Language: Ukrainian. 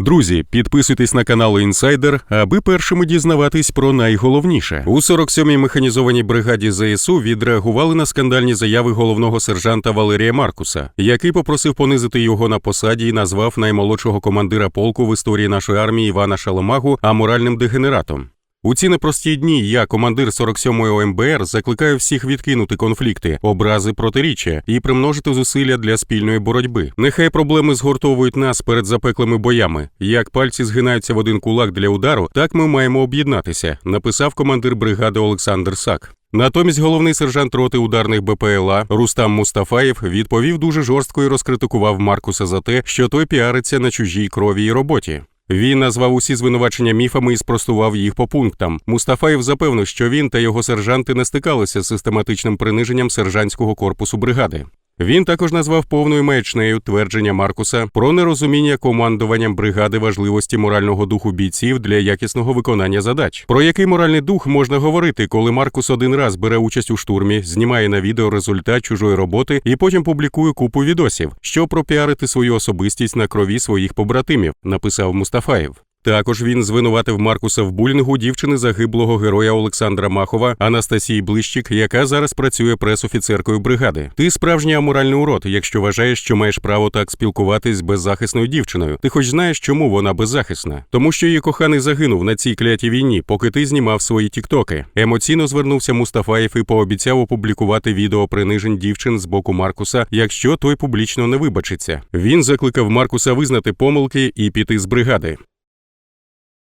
Друзі, підписуйтесь на канал Інсайдер, аби першими дізнаватись про найголовніше. У 47-й механізованій бригаді ЗСУ відреагували на скандальні заяви головного сержанта Валерія Маркуса, який попросив понизити його на посаді і назвав наймолодшого командира полку в історії нашої армії Івана Шаломагу аморальним дегенератом. У ці непрості дні я, командир 47-ї ОМБР, закликаю всіх відкинути конфлікти, образи протиріччя і примножити зусилля для спільної боротьби. Нехай проблеми згуртовують нас перед запеклими боями. Як пальці згинаються в один кулак для удару, так ми маємо об'єднатися, написав командир бригади Олександр Сак. Натомість головний сержант роти ударних БПЛА Рустам Мустафаєв відповів дуже жорстко і розкритикував Маркуса за те, що той піариться на чужій крові і роботі. Він назвав усі звинувачення міфами і спростував їх по пунктам. Мустафаєв запевнив, що він та його сержанти не стикалися з систематичним приниженням сержантського корпусу бригади. Він також назвав повною маячнею твердження Маркуса про нерозуміння командуванням бригади важливості морального духу бійців для якісного виконання задач. Про який моральний дух можна говорити, коли Маркус один раз бере участь у штурмі, знімає на відео результат чужої роботи і потім публікує купу відосів, щоб пропіарити свою особистість на крові своїх побратимів, написав Мустафаєв. Також він звинуватив Маркуса в булінгу дівчини загиблого героя Олександра Махова Анастасії Блищик, яка зараз працює пресофіцеркою бригади. Ти справжній аморальний урод, якщо вважаєш, що маєш право так спілкуватись з беззахисною дівчиною. Ти хоч знаєш, чому вона беззахисна? Тому що її коханий загинув на цій клятій війні, поки ти знімав свої тіктоки. Емоційно звернувся Мустафаєв і пообіцяв опублікувати відео принижень дівчин з боку Маркуса, якщо той публічно не вибачиться. Він закликав Маркуса визнати помилки і піти з бригади.